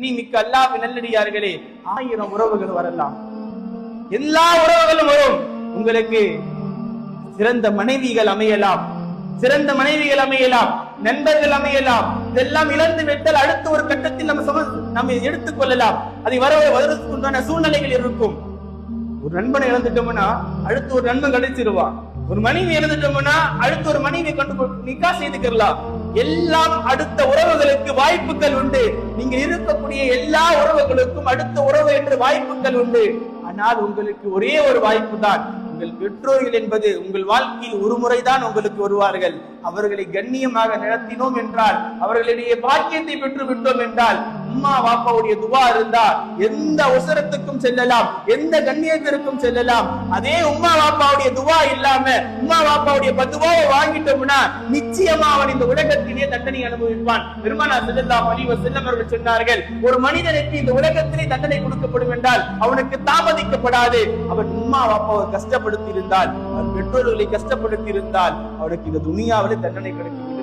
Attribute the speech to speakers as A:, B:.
A: நீ மிக்க அல்லாஹ் நல்லடியார்களே ஆயிரம் உறவுகள் வரலாம். எல்லா உறவுகளும் வரும். உங்களுக்கு சிறந்த மனைவிகள் அமையலாம். சிறந்த மனைவிகள் அமையலாம். நண்பர்கள் அமையலாம். இதெல்லாம் இழந்து விட்டால் அடுத்த ஒரு கட்டத்தில் நம்ம சம நம்ம எடுத்துக் கொள்ளலாம். அதை வர வருவதற்குண்டான சூழ்நிலைகள் இருக்கும். ஒரு நண்பனை இழந்துட்டோம்னா அடுத்து ஒரு நண்பன் கிடைச்சிருவா ஒரு மனைவி இழந்துட்டோம்னா அடுத்து ஒரு மனைவி கொண்டு நிக்கா செய்துக்கலாம். எல்லாம் அடுத்த உறவுகளுக்கு வாய்ப்புகள் உண்டு. இருக்கக்கூடிய எல்லா உறவுகளுக்கும் அடுத்த உறவு என்று வாய்ப்புகள் உண்டு. ஆனால் உங்களுக்கு ஒரே ஒரு வாய்ப்பு தான் உங்கள் பெற்றோர்கள் என்பது உங்கள் வாழ்க்கையில் ஒரு முறைதான் உங்களுக்கு வருவார்கள். அவர்களை கண்ணியமாக நடத்தினோம் என்றால் அவர்களுடைய பாக்கியத்தை பெற்று விட்டோம் என்றால் உம்மா வாப்பாவுடைய துவா இருந்தா எந்த அவசரத்துக்கும் செல்லலாம் எந்த கண்ணியத்திற்கும் செல்லலாம். அதே உம்மா வாப்பாவுடைய துவா இல்லாம உம்மா வாப்பாவுடைய பத்துவாவை வாங்கிட்டோம்னா நிச்சயமா அவன் இந்த உலகத்திலே தண்டனை அனுபவிப்பான். பெருமானா செல்லலாம் அலிவ செல்லம் அவர்கள் சொன்னார்கள் ஒரு மனிதனுக்கு இந்த உலகத்திலே தண்டனை கொடுக்கப்படும் என்றால் அவனுக்கு தாமதிக்கப்படாது. அவன் உம்மா வாப்பாவை கஷ்டப்படுத்தி இருந்தால் அவன் பெற்றோர்களை கஷ்டப்படுத்தி இருந்தால் அவனுக்கு இந்த துனியாவிலே தண்டனை கிடைக்கும்.